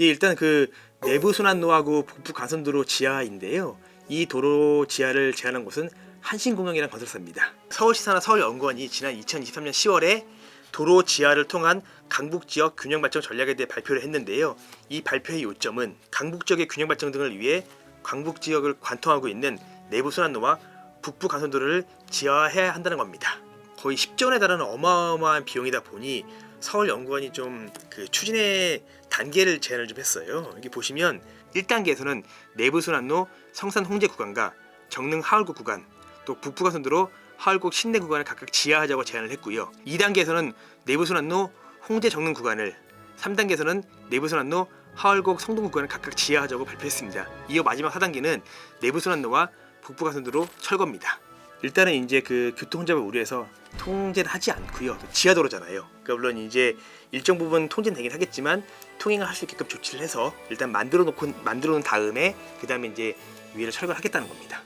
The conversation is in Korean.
예, 일단 그 내부 순환로하고 북부 가선도로 지하인데요. 이 도로 지하를 제한한 곳은 한신공영이라는 건설사입니다. 서울시사나 서울연구원이 지난 2023년 10월에 도로 지하를 통한 강북 지역 균형 발전 전략에 대해 발표를 했는데요. 이 발표의 요점은 강북 지역의 균형 발전 등을 위해 강북 지역을 관통하고 있는 내부 순환로와 북부 가선도로를 지하화해야 한다는 겁니다. 거의 10조 원에 달하는 어마어마한 비용이다 보니 서울연구원이 좀 그 추진의 단계를 제안을 좀 했어요. 여기 보시면 1단계에서는 내부 순환로 성산 홍제 구간과 정릉 하울곡 구간, 또 북부 가선도로 하울곡 신내 구간을 각각 지하하자고 제안을 했고요. 2단계에서는 내부 순환로 홍제 정릉 구간을 3단계에서는 내부 순환로 하울곡 성동 구간을 각각 지하하자고 발표했습니다. 이어 마지막 4단계는 내부 순환로와 북부 가선도로 철거입니다. 일단은 이제 그 교통 혼잡을 우려해서 통제는 하지 않고요. 지하도로잖아요. 그러니까 물론 이제 일정 부분 통제는 되긴 하겠지만 통행을 할 수 있게끔 조치를 해서 일단 만들어 놓고 만들어 놓은 다음에 그 다음에 이제 위를 철거하겠다는 겁니다.